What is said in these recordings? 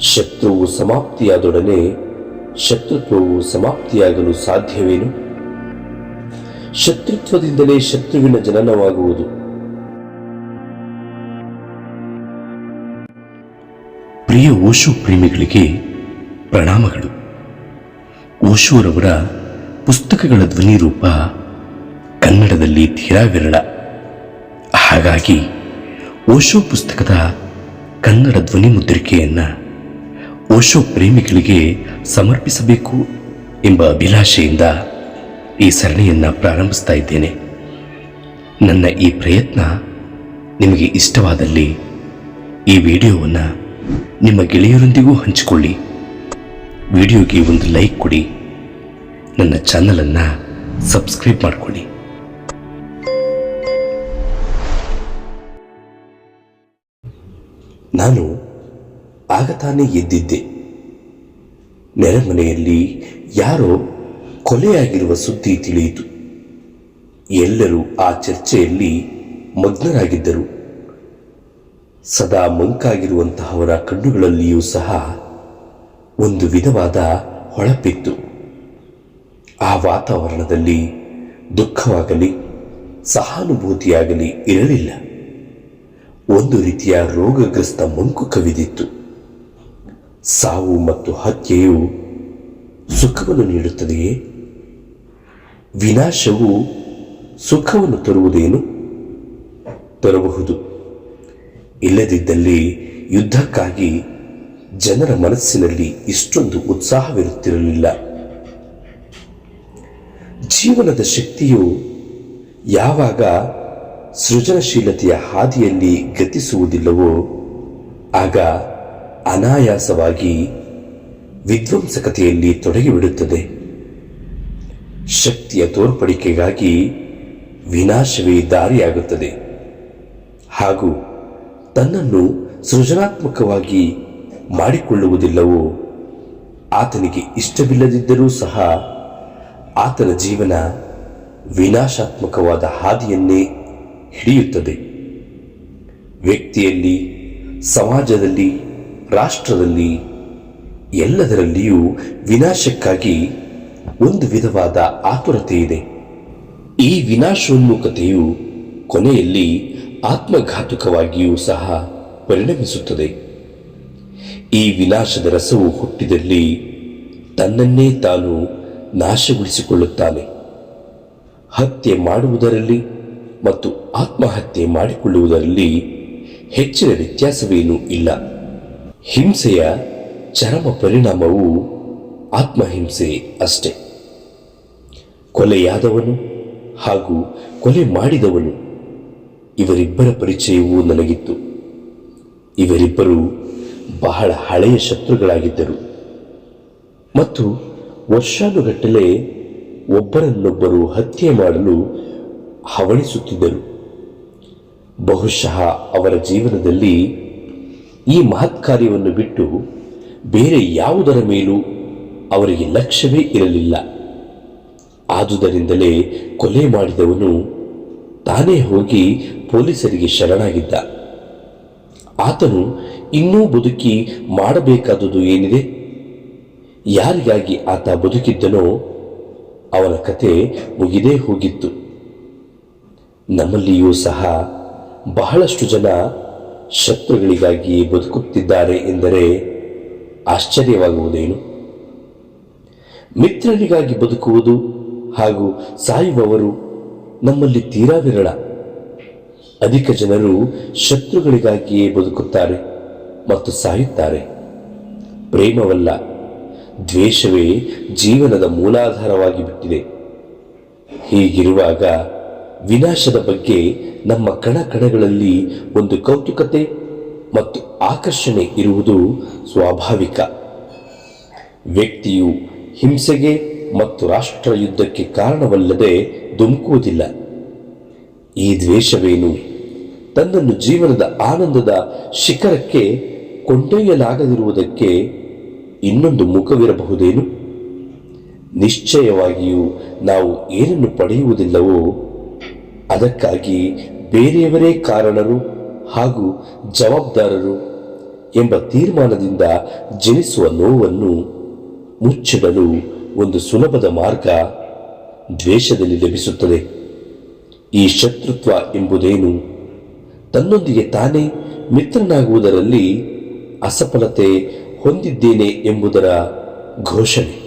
ಶತ್ರುವು ಸಮಾಪ್ತಿಯಾದೊಡನೆ ಶತ್ರುತ್ವವು ಸಮಾಪ್ತಿಯಾಗಲು ಸಾಧ್ಯವೇನು? ಶತ್ರುತ್ವದಿಂದಲೇ ಶತ್ರುವಿನ ಜನನವಾಗುವುದು. ಪ್ರಿಯ ಓಶು ಪ್ರೇಮಿಗಳಿಗೆ ಪ್ರಣಾಮಗಳು. ಓಶೋರವರ ಪುಸ್ತಕಗಳ ಧ್ವನಿ ರೂಪ ಕನ್ನಡದಲ್ಲಿ ತೀರಾ ಹಾಗಾಗಿ ಓಶೋ ಪುಸ್ತಕದ ಕನ್ನಡ ಧ್ವನಿ ಮುದ್ರಿಕೆಯನ್ನ ಓಶೋ ಪ್ರೇಮಿಗಳಿಗೆ ಸಮರ್ಪಿಸಬೇಕು ಎಂಬ ಅಭಿಲಾಷೆಯಿಂದ ಈ ಸರಣಿಯನ್ನು ಪ್ರಾರಂಭಿಸ್ತಾ ಇದ್ದೇನೆ. ನನ್ನ ಈ ಪ್ರಯತ್ನ ನಿಮಗೆ ಇಷ್ಟವಾದಲ್ಲಿ ಈ ವಿಡಿಯೋವನ್ನು ನಿಮ್ಮ ಗೆಳೆಯರೊಂದಿಗೂ ಹಂಚಿಕೊಳ್ಳಿ. ವಿಡಿಯೋಗೆ ಒಂದು ಲೈಕ್ ಕೊಡಿ. ನನ್ನ ಚಾನಲನ್ನು ಸಬ್ಸ್ಕ್ರೈಬ್ ಮಾಡಿಕೊಳ್ಳಿ. ನಾನು ಆಗ ತಾನೇ ಎದ್ದಿದ್ದೆ. ನೆರೆಮನೆಯಲ್ಲಿ ಯಾರೋ ಕೊಲೆಯಾಗಿರುವ ಸುದ್ದಿ ತಿಳಿಯಿತು. ಎಲ್ಲರೂ ಆ ಚರ್ಚೆಯಲ್ಲಿ ಮಗ್ನರಾಗಿದ್ದರು. ಸದಾ ಮಂಕಾಗಿರುವಂತಹವರ ಕಣ್ಣುಗಳಲ್ಲಿಯೂ ಸಹ ಒಂದು ವಿಧವಾದ ಹೊಳಪಿತ್ತು. ಆ ವಾತಾವರಣದಲ್ಲಿ ದುಃಖವಾಗಲಿ, ಸಹಾನುಭೂತಿಯಾಗಲಿ ಇರಲಿಲ್ಲ. ಒಂದು ರೀತಿಯ ರೋಗಗ್ರಸ್ತ ಮಂಕು ಕವಿದಿತ್ತು. ಸಾವು ಮತ್ತು ಹತ್ಯೆಯು ಸುಖವನ್ನು ನೀಡುತ್ತದೆಯೇ? ವಿನಾಶವು ಸುಖವನ್ನು ತರುವುದೇನು? ತರಬಹುದು. ಇಲ್ಲದಿದ್ದಲ್ಲಿ ಯುದ್ಧಕ್ಕಾಗಿ ಜನರ ಮನಸ್ಸಿನಲ್ಲಿ ಇಷ್ಟೊಂದು ಉತ್ಸಾಹವಿರುತ್ತಿರಲಿಲ್ಲ. ಜೀವನದ ಶಕ್ತಿಯು ಯಾವಾಗ ಸೃಜನಶೀಲತೆಯ ಹಾದಿಯಲ್ಲಿ ಗತಿಸುವುದಿಲ್ಲವೋ, ಆಗ ಅನಾಯಾಸವಾಗಿ ವಿಧ್ವಂಸಕತೆಯಲ್ಲಿ ತೊಡಗಿಬಿಡುತ್ತದೆ. ಶಕ್ತಿಯ ತೋರ್ಪಡಿಕೆಗಾಗಿ ವಿನಾಶವೇ ದಾರಿಯಾಗುತ್ತದೆ. ಹಾಗೂ ತನ್ನನ್ನು ಸೃಜನಾತ್ಮಕವಾಗಿ ಮಾಡಿಕೊಳ್ಳುವುದಿಲ್ಲವೋ, ಆತನಿಗೆ ಇಷ್ಟವಿಲ್ಲದಿದ್ದರೂ ಸಹ ಆತನ ಜೀವನ ವಿನಾಶಾತ್ಮಕವಾದ ಹಾದಿಯನ್ನೇ ಹಿಡಿಯುತ್ತದೆ. ವ್ಯಕ್ತಿಯಲ್ಲಿ, ಸಮಾಜದಲ್ಲಿ ರಾಷ್ಟ್ರದಲ್ಲಿ ಎಲ್ಲದರಲ್ಲಿಯೂ ವಿನಾಶಕ್ಕಾಗಿ ಒಂದು ವಿಧವಾದ ಆತುರತೆ ಇದೆ ಈ ವಿನಾಶೋನ್ಮುಖತೆಯು ಕೊನೆಯಲ್ಲಿ ಆತ್ಮಘಾತುಕವಾಗಿಯೂ ಸಹ ಪರಿಣಮಿಸುತ್ತದೆ. ಈ ವಿನಾಶದ ರಸವು ಹುಟ್ಟಿದಲ್ಲಿ ತನ್ನನ್ನೇ ತಾನು ನಾಶಗೊಳಿಸಿಕೊಳ್ಳುತ್ತಾನೆ. ಹತ್ಯೆ ಮಾಡುವುದರಲ್ಲಿ ಮತ್ತು ಆತ್ಮಹತ್ಯೆ ಮಾಡಿಕೊಳ್ಳುವುದರಲ್ಲಿ ಹೆಚ್ಚಿನ ವ್ಯತ್ಯಾಸವೇನೂ ಇಲ್ಲ. ಹಿಂಸೆಯ ಚರಮ ಪರಿಣಾಮವು ಆತ್ಮಹಿಂಸೆ ಅಷ್ಟೆ. ಕೊಲೆಯಾದವನು ಹಾಗೂ ಕೊಲೆ ಮಾಡಿದವನು ಇವರಿಬ್ಬರ ಪರಿಚಯವೂ ನನಗಿತ್ತು. ಇವರಿಬ್ಬರು ಬಹಳ ಹಳೆಯ ಶತ್ರುಗಳಾಗಿದ್ದರು. ಮತ್ತು ವರ್ಷಾನುಗಟ್ಟಲೆ ಒಬ್ಬರನ್ನೊಬ್ಬರು ಹತ್ಯೆ ಮಾಡಲು ಹವಣಿಸುತ್ತಿದ್ದರು. ಬಹುಶಃ ಅವರ ಜೀವನದಲ್ಲಿ ಈ ಮಹತ್ ಕಾರ್ಯವನ್ನು ಬಿಟ್ಟು ಬೇರೆ ಯಾವುದರ ಮೇಲೂ ಅವರಿಗೆ ಲಕ್ಷ್ಯವೇ ಇರಲಿಲ್ಲ. ಆದುದರಿಂದಲೇ ಕೊಲೆ ಮಾಡಿದವನು ತಾನೇ ಹೋಗಿ ಪೊಲೀಸರಿಗೆ ಶರಣಾಗಿದ್ದ. ಆತನು ಇನ್ನೂ ಬದುಕಿ ಮಾಡಬೇಕಾದುದು ಏನಿದೆ? ಯಾರಿಗಾಗಿ ಆತ ಬದುಕಿದ್ದನೋ ಅವನ ಕತೆ ಮುಗಿದೇ ಹೋಗಿತ್ತು. ನಮ್ಮಲ್ಲಿಯೂ ಸಹ ಬಹಳಷ್ಟು ಜನ ಶತ್ರುಗಳಿಗಾಗಿ ಬದುಕುತ್ತಿದ್ದಾರೆ ಎಂದರೆ ಆಶ್ಚರ್ಯವಾಗುವುದೇನು? ಮಿತ್ರರಿಗಾಗಿ ಬದುಕುವುದು ಹಾಗೂ ಸಾಯುವವರು ನಮ್ಮಲ್ಲಿ ತೀರಾ ವಿರಳ. ಅಧಿಕ ಜನರು ಶತ್ರುಗಳಿಗಾಗಿಯೇ ಬದುಕುತ್ತಾರೆ ಮತ್ತು ಸಾಯುತ್ತಾರೆ. ಪ್ರೇಮವಲ್ಲ, ದ್ವೇಷವೇ ಜೀವನದ ಮೂಲಾಧಾರವಾಗಿ ಬಿಟ್ಟಿದೆ. ಹೀಗಿರುವಾಗ ವಿನಾಶದ ಬಗ್ಗೆ ನಮ್ಮ ಕಣ ಕಣಗಳಲ್ಲಿ ಒಂದು ಕೌತುಕತೆ ಮತ್ತು ಆಕರ್ಷಣೆ ಇರುವುದು ಸ್ವಾಭಾವಿಕ. ವ್ಯಕ್ತಿಯು ಹಿಂಸೆಗೆ ಮತ್ತು ರಾಷ್ಟ್ರ ಯುದ್ಧಕ್ಕೆ ಕಾರಣವಲ್ಲದೆ ಧುಮುಕುವುದಿಲ್ಲ. ಈ ದ್ವೇಷವೇನು? ತನ್ನನ್ನು ಜೀವನದ ಆನಂದದ ಶಿಖರಕ್ಕೆ ಕೊಂಡೊಯ್ಯಲಾಗದಿರುವುದಕ್ಕೆ ಇನ್ನೊಂದು ಮುಖವಿರಬಹುದೇನು? ನಿಶ್ಚಯವಾಗಿಯೂ ನಾವು ಏನನ್ನು ಪಡೆಯುವುದಿಲ್ಲವೋ ಅದಕ್ಕಾಗಿ ಬೇರೆಯವರೇ ಕಾರಣರು ಹಾಗೂ ಜವಾಬ್ದಾರರು ಎಂಬ ತೀರ್ಮಾನದಿಂದ ಜನಿಸುವ ನೋವನ್ನು ಮುಚ್ಚಿಡಲು ಒಂದು ಸುಲಭದ ಮಾರ್ಗ ದ್ವೇಷದಲ್ಲಿ ಲಭಿಸುತ್ತದೆ. ಈ ಶತ್ರುತ್ವ ಎಂಬುದೇನು? ತನ್ನೊಂದಿಗೆ ತಾನೇ ಮಿತ್ರನಾಗುವುದರಲ್ಲಿ ಅಸಫಲತೆ ಹೊಂದಿದ್ದೇನೆ ಎಂಬುದರ ಘೋಷಣೆ.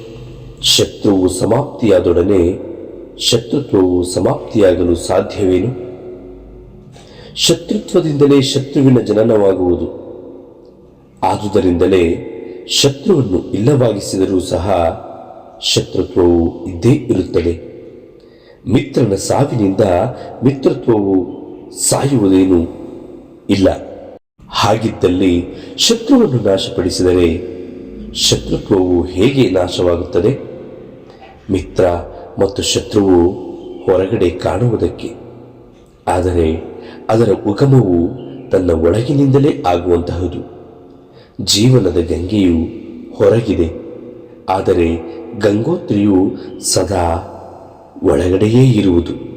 ಶತ್ರುವು ಸಮಾಪ್ತಿಯಾದೊಡನೆ ಶತ್ರುತ್ವವು ಸಮಾಪ್ತಿಯಾಗಲು ಸಾಧ್ಯವೇನು? ಶತ್ರುತ್ವದಿಂದಲೇ ಶತ್ರುವಿನ ಜನನವಾಗುವುದು. ಆದುದರಿಂದಲೇ ಶತ್ರುವನ್ನು ಇಲ್ಲವಾಗಿಸಿದರೂ ಸಹ ಶತ್ರುತ್ವವು ಇದ್ದೇ ಇರುತ್ತದೆ. ಮಿತ್ರನ ಸಾವಿನಿಂದ ಮಿತ್ರತ್ವವು ಸಾಯುವುದೇನು ಇಲ್ಲ. ಹಾಗಿದ್ದಲ್ಲಿ ಶತ್ರುವನ್ನು ನಾಶಪಡಿಸಿದರೆ ಶತ್ರುತ್ವವು ಹೇಗೆ ನಾಶವಾಗುತ್ತದೆ? ಮಿತ್ರ ಮತ್ತು ಶತ್ರುವು ಹೊರಗಡೆ ಕಾಣುವುದಕ್ಕೆ. ಆದರೆ ಅದರ ಉಗಮವು ತನ್ನ ಒಳಗಿನಿಂದಲೇ ಆಗುವಂತಹದು. ಜೀವನದ ಗಂಗೆಯು ಹೊರಗಿದೆ. ಆದರೆ ಗಂಗೋತ್ರಿಯು ಸದಾ ಒಳಗಡೆಯೇ ಇರುವುದು.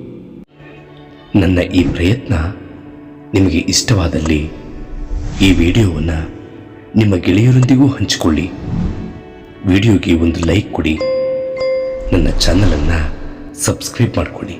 ನನ್ನ ಈ ಪ್ರಯತ್ನ ನಿಮಗೆ ಇಷ್ಟವಾದಲ್ಲಿ ಈ ವಿಡಿಯೋವನ್ನು ನಿಮ್ಮ ಗೆಳೆಯರೊಂದಿಗೂ ಹಂಚಿಕೊಳ್ಳಿ. ವಿಡಿಯೋಗೆ ಒಂದು ಲೈಕ್ ಕೊಡಿ. ನನ್ನ ಚಾನಲನ್ನು ಸಬ್ಸ್ಕ್ರೈಬ್ ಮಾಡಿಕೊಳ್ಳಿ.